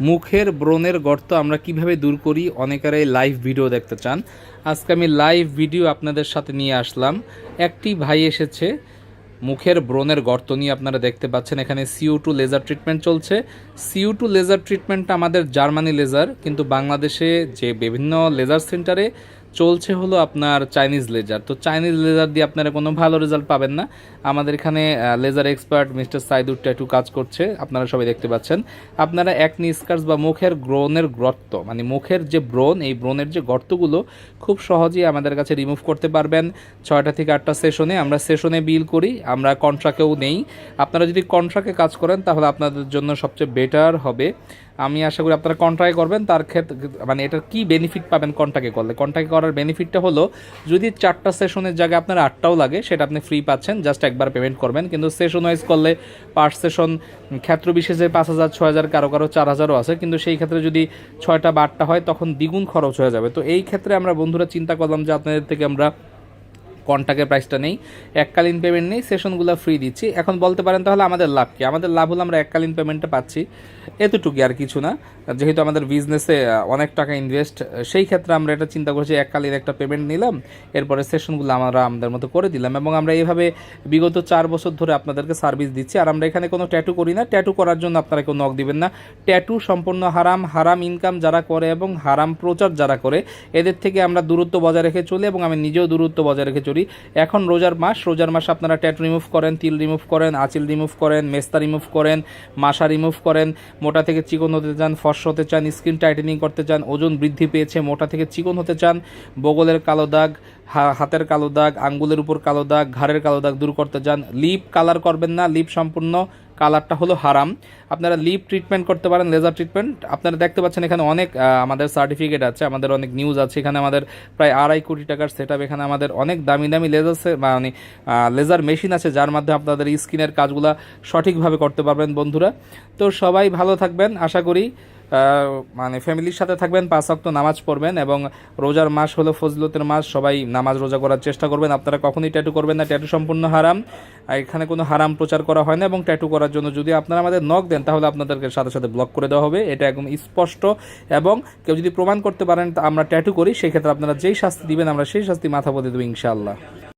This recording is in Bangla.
মুখের ব্রণের গর্ত আমরা কীভাবে দূর করি? অনেকেরাই লাইভ ভিডিও দেখতে চান। আজকে আমি লাইভ ভিডিও আপনাদের সাথে নিয়ে আসলাম। একটি ভাই এসেছে, মুখের ব্রণের গর্ত নিয়ে আপনারা দেখতে পাচ্ছেন। এখানে সিও টু লেজার ট্রিটমেন্ট চলছে। সিও টু লেজার ট্রিটমেন্টটা আমাদের জার্মানি লেজার কিন্তু বাংলাদেশে যে বিভিন্ন লেজার সেন্টারে চলছে হলো আপনার চাইনিজ লেজার তো চাইনিজ লেজার দিয়ে আপনারা কোনো ভালো রেজাল্ট পাবেন না। আমাদের এখানে laser expert mister Saidur tattoo কাজ করছে। আপনারা সবাই দেখতে পাচ্ছেন। আপনারা একনি স্কার্স বা মুখের ব্রণের গর্ত মানে মুখের যে ব্রণ, এই ব্রণের যে গর্তগুলো খুব সহজেই আমাদের কাছে রিমুভ করতে পারবেন। ছয়টা থেকে আটটা সেশনে আমরা সেশনে বিল করি, আমরা কন্ট্রাক্টেও নেই। আপনারা যদি কন্ট্রাক্টে কাজ করেন, তাহলে আপনাদের জন্য সবচেয়ে বেটার হবে। আমি আশা করি আপনারা কন্ট্রাক্ট করবেন, তার ক্ষেত্রে মানে এটার কি বেনিফিট পাবেন কন্ট্রাক্টে করলে? কন্ট্রাক্ট করার বেনিফিটটা হলো, যদি চারটা সেশনের জায়গায় আপনার আটটাও লাগে, সেটা আপনি ফ্রি পাচ্ছেন জাস্ট একবার পেমেন্ট করবেন। কিন্তু সেশন ওয়াইজ করলে পার সেশন ক্ষেত্র বিশেষে পাঁচ হাজার, ছয় হাজার, কারও কারও চার হাজারও আছে। কিন্তু সেই ক্ষেত্রে যদি ছয়টা বা আটটা হয়, তখন দ্বিগুণ খরচ হয়ে যাবে। তো এই ক্ষেত্রে আমরা বন্ধুরা চিন্তা করলাম যে আপনাদের থেকে আমরা কন্ট্যাক্টের প্রাইসটা নেই। এককালীন পেমেন্ট নেই সেশনগুলো ফ্রি দিচ্ছি। এখন বলতে পারেন তাহলে আমাদের লাভ কি? আমাদের লাভ হলো আমরা এককালীন পেমেন্টটা পাচ্ছি। এতটুকুই আর কিছু না। যেহেতু আমাদের বিজনেসে অনেক টাকা ইনভেস্ট সেই ক্ষেত্রে আমরা এটা চিন্তা করছি, এককালীন একটা পেমেন্ট নিলাম, এরপরে সেশনগুলো আমরা আমাদের মতো করে দিলাম এবং আমরা এইভাবে বিগত চার বছর ধরে আপনাদেরকে সার্ভিস দিচ্ছি। আর আমরা এখানে কোনো ট্যাটু করি না। ট্যাটু করার জন্য আপনারা কেউ নক দিবেন না। ট্যাটু সম্পূর্ণ হারাম হারাম ইনকাম যারা করে এবং হারাম প্রচার যারা করে, এদের থেকে আমরা দূরত্ব বজায় রেখে চলি এবং আমি নিজেও দূরত্ব বজায় রেখে চলি। এখন রোজার মাস রোজার মাস আপনারা ট্যাট রিমুভ করেন, তিল রিমুভ করেন, আঁচিল রিমুভ করেন, মেস্তা রিমুভ করেন মাসা রিমুভ করেন, মোটা থেকে চিকন হতে চান ফর্স হতে চান, স্কিন টাইটেনিং করতে চান, ওজন বৃদ্ধি পেয়েছে, মোটা থেকে চিকন হতে চান, বগলের কালো দাগ হাতের কালো দাগ, আঙ্গুলের উপর কালো দাগ, ঘাড়ের কালো দাগ দূর করতে যান। লিপ কালার করবেন না, লিপ সম্পূর্ণ কালারটা হলো হারাম। আপনারা লিপ ট্রিটমেন্ট করতে পারেন লেজার ট্রিটমেন্ট আপনারা দেখতে পাচ্ছেন এখানে অনেক আমাদের সার্টিফিকেট আছে, আমাদের অনেক নিউজ আছে। এখানে আমাদের প্রায় আড়াই কোটি টাকার সেট এখানে আমাদের অনেক দামি দামি লেজার মানে লেজার মেশিন আছে, যার মাধ্যমে আপনাদের স্কিনের কাজগুলো সঠিকভাবে করতে পারবেন বন্ধুরা। তো সবাই ভালো থাকবেন, আশা করি মানে ফ্যামিলির সাথে থাকবেন, পাঁচ অক্ট নামাজ পড়বেন এবং রোজার মাস হলো ফজলতের মাস, সবাই নামাজ রোজা করার চেষ্টা করবেন। আপনারা কখনই ট্যাটু করবেন না ট্যাটু সম্পূর্ণ হারাম। এখানে কোনো হারাম প্রচার করা হয় না এবং ট্যাটু করার জন্য যদি আপনারা আমাদের নক দেন, তাহলে আপনাদেরকে সাথে সাথে ব্লক করে দেওয়া হবে। এটা একদম স্পষ্ট এবং কেউ যদি প্রমাণ করতে পারেন আমরা ট্যাটু করি, সেক্ষেত্রে আপনারা যেই শাস্তি দিবেন, আমরা সেই শাস্তি মাথা পদে দেবো ইনশাআল্লাহ।